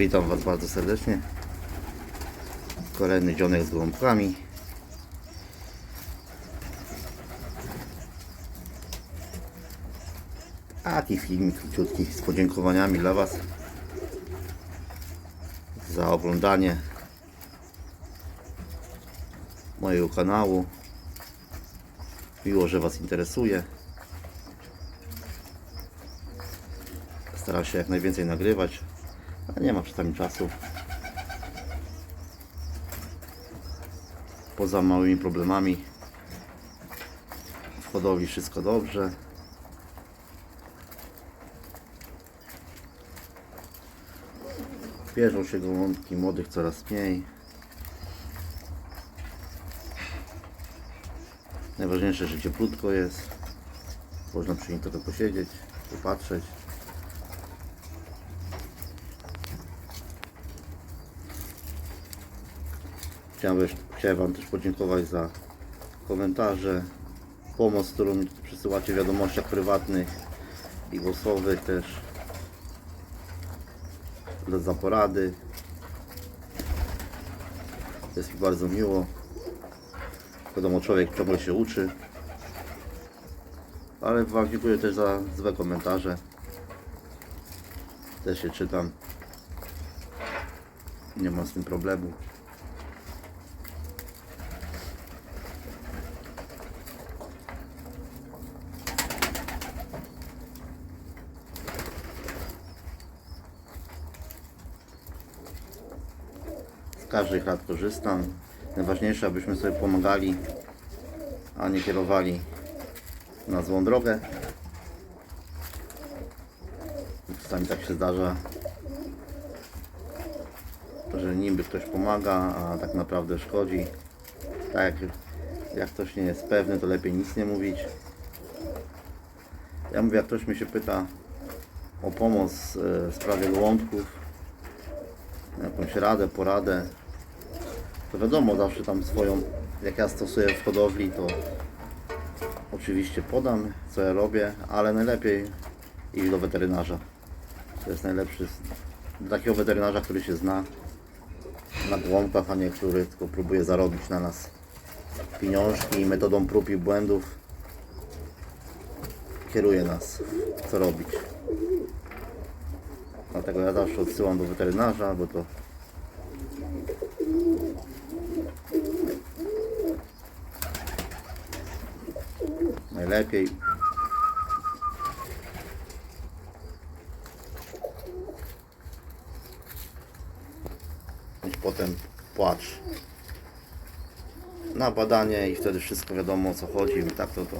Witam Was bardzo serdecznie. Kolejny dzionek z gołąbkami. Taki filmik króciutki z podziękowaniami dla Was za oglądanie mojego kanału. Miło, że Was interesuje. Staram się jak najwięcej nagrywać, a nie ma czasami czasu. Poza małymi problemami w hodowli wszystko dobrze. Bierzą się gołąbki, młodych coraz mniej. Najważniejsze, że cieplutko jest. Można przy nim trochę posiedzieć, popatrzeć. Chciałem, chciałem Wam też podziękować za komentarze, pomoc, którą mi przysyłacie w wiadomościach prywatnych i głosowych też. Za porady. Jest mi bardzo miło. Wiadomo, człowiek ciągle się uczy. Ale Wam dziękuję też za złe komentarze. Też się czytam. Nie mam z tym problemu. Z każdych rad korzystam. Najważniejsze, abyśmy sobie pomagali, a nie kierowali na złą drogę. Czasami tak się zdarza, że niby ktoś pomaga, a tak naprawdę szkodzi. Tak jak, jak ktoś nie jest pewny, to lepiej nic nie mówić. Ja mówię, jak ktoś mi się pyta o pomoc e, w sprawie gołąbków, jakąś radę, poradę, to wiadomo, zawsze tam swoją, jak ja stosuję w hodowli, to oczywiście podam, co ja robię, ale najlepiej iść do weterynarza. To jest najlepszy, do takiego weterynarza, który się zna na gołąbkach, a nie który tylko próbuje zarobić na nas pieniążki i metodą prób i błędów kieruje nas, co robić. Dlatego ja zawsze odsyłam do weterynarza, bo to najlepiej. Niż potem płacz na badanie i wtedy wszystko wiadomo o co chodzi i tak to to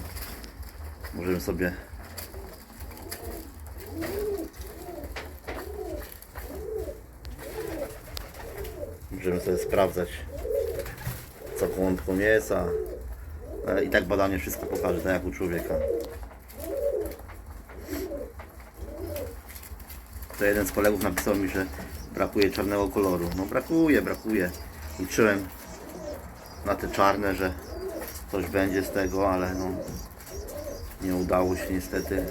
możemy sobie możemy sobie sprawdzać co gołąbką jest, a i tak badanie wszystko pokaże, tak jak u człowieka. To jeden z kolegów napisał mi, że brakuje czarnego koloru. No brakuje, brakuje. Liczyłem na te czarne, że coś będzie z tego, ale no nie udało się niestety.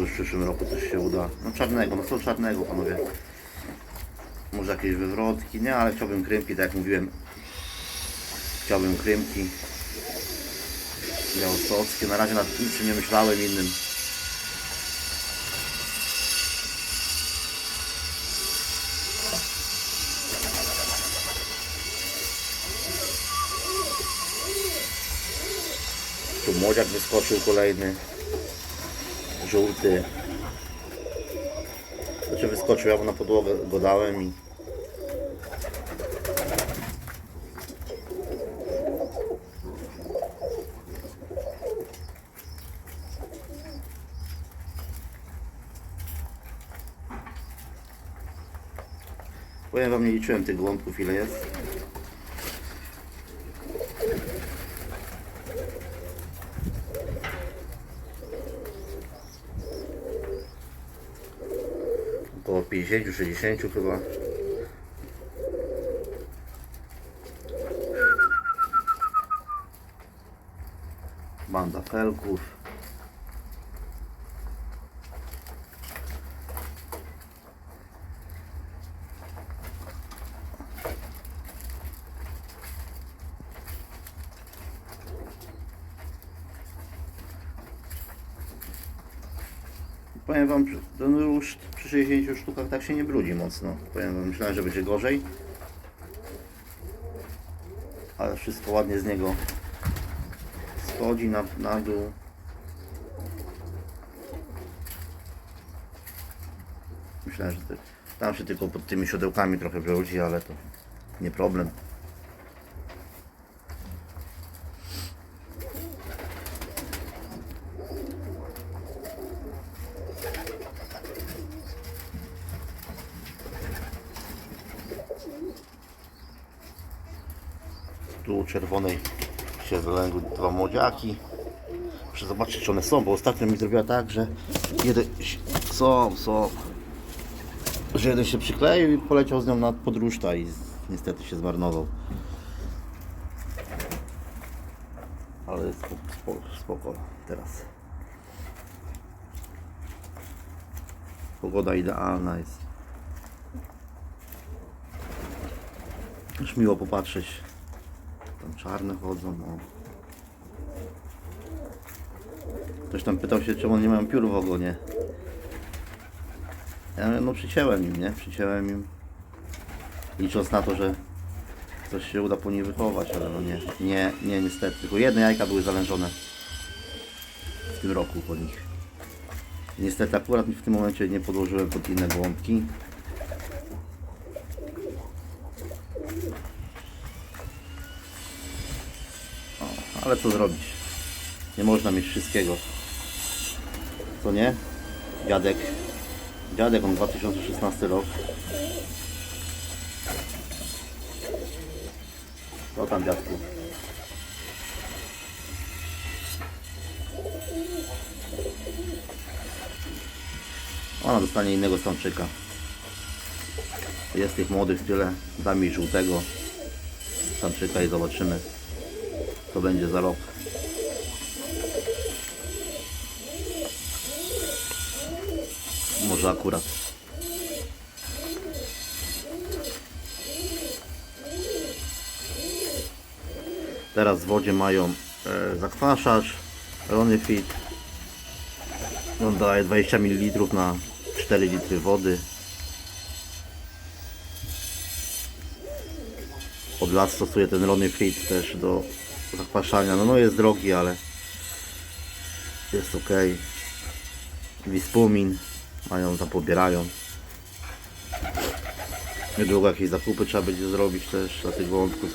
Może w przyszłym roku coś się uda. No czarnego, no co czarnego panowie. Może jakieś wywrotki, nie, ale chciałbym krymki, tak jak mówiłem, chciałbym krymki. Białostockie, na razie nad niczym nie myślałem innym. Tu młodziak wyskoczył kolejny, żółty. Znaczy wyskoczył, ja mu na podłogę go dałem i Powiem wam, nie liczyłem tych gołąbków ile jest. Około 50-60 chyba. Banda felków. Powiem wam, ten ruszt przy 60 sztukach tak się nie brudzi mocno. Powiem wam, myślałem, że będzie gorzej. Ale wszystko ładnie z niego schodzi na, na dół. Myślałem, że tam się tylko pod tymi siodełkami trochę brudzi, ale to nie problem. Tu u czerwonej się zalęgły dwa młodziaki. Muszę zobaczyć, czy one są, bo ostatnio mi zrobiła tak, że jeden są, są, że jeden się przykleił i poleciał z nią na podruszta i niestety się zmarnował. Ale jest spoko, spoko teraz. Pogoda idealna jest. Już miło popatrzeć. Czarne chodzą. No. Ktoś tam pytał się, czemu nie mają piór w ogonie. Ja mówię, no przycięłem im, nie? Przycięłem im. Licząc na to, że coś się uda po nich wychować, ale no nie, nie, nie niestety. Tylko jedne jajka były zalężone w tym roku po nich. Niestety akurat w tym momencie nie podłożyłem pod inne gołąbki. Ale co zrobić? Nie można mieć wszystkiego. Co nie? Dziadek. Dziadek, on 2016 rok. Co tam dziadku? Ona dostanie innego stączyka. Jest tych młodych tyle. Dam mi żółtego stączyka i zobaczymy co będzie za rok. Może akurat. Teraz w wodzie mają e, zakwaszacz, Ronifit. On daje 20 ml na 4 litry wody. Od lat stosuję ten Ronifit też do zakwaszania. No, no jest drogi, ale jest ok. Wispumin mają, tam pobierają. Niedługo jakieś zakupy trzeba będzie zrobić też dla tych wątków.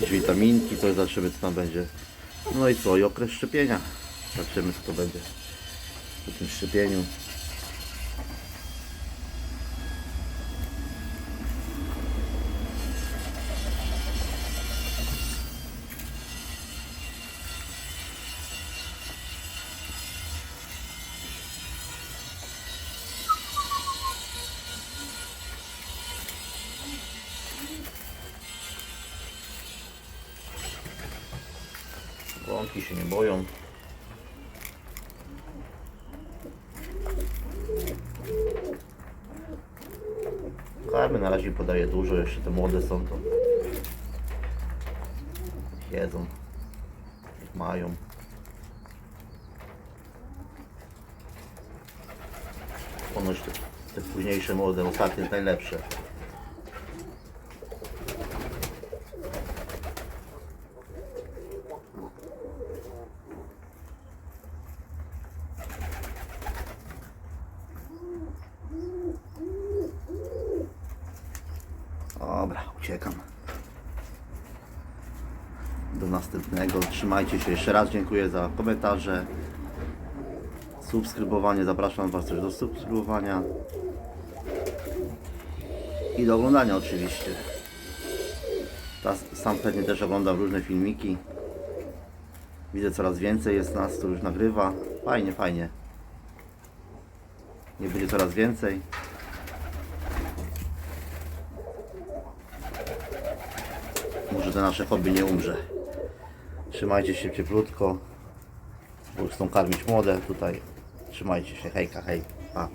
Jakieś witaminki, coś zobaczymy co tam będzie. No i co, i okres szczepienia. Zobaczymy co to będzie po tym szczepieniu. Łąki się nie boją. Karmy na razie podaje dużo, jeszcze te młode są to jedzą, jak mają. Ponoć te, te późniejsze młode, ostatnie najlepsze. Uciekam. Do następnego. Trzymajcie się. Jeszcze raz dziękuję za komentarze. Subskrybowanie. Zapraszam Was też do subskrybowania. I do oglądania oczywiście. Ta, sam pewnie też oglądam różne filmiki. Widzę coraz więcej jest nas, to już nagrywa. Fajnie, fajnie. Nie będzie coraz więcej. To nasze hobby nie umrze. Trzymajcie się cieplutko. Bo chcą karmić młode tutaj. Trzymajcie się. Hejka, hej. Pa.